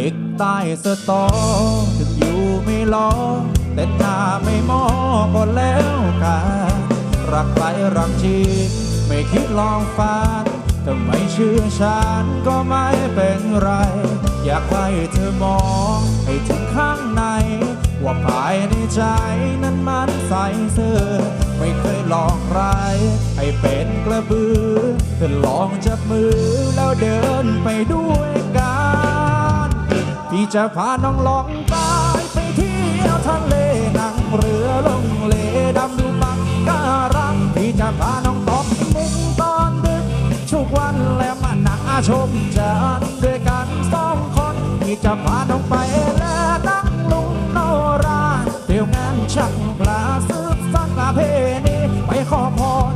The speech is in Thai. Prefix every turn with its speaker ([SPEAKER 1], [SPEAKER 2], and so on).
[SPEAKER 1] ด็กใต้สตอถึงอยู่ไม่ล้อแต่หน้าไม่มอก็แล้วกันรักใครรักจริงไม่คิดลองฟันถ้าไม่เชื่อฉันก็ไม่เป็นไร อยากให้เธอมองให้ถึงข้างใน ว่าภายในใจนั้นมันใสเสื้อไม่เคยลองใคร ให้เป็นกระบือเธอลองจับมือแล้วเดินไปด้วย พี่จะพาน้องลองตายไปเที่ยวทะเลนั่งเรือลงเลดำดูปักการังพี่จะพาน้องตอบมุ้งตอนดึกชุกวันและมานาชมจันด้วยกันสองคนพี่จะพาน้องไปและตั้งลุงโนราเที่ยวงานชักปลาซึกสักลาเพนีไปขอพร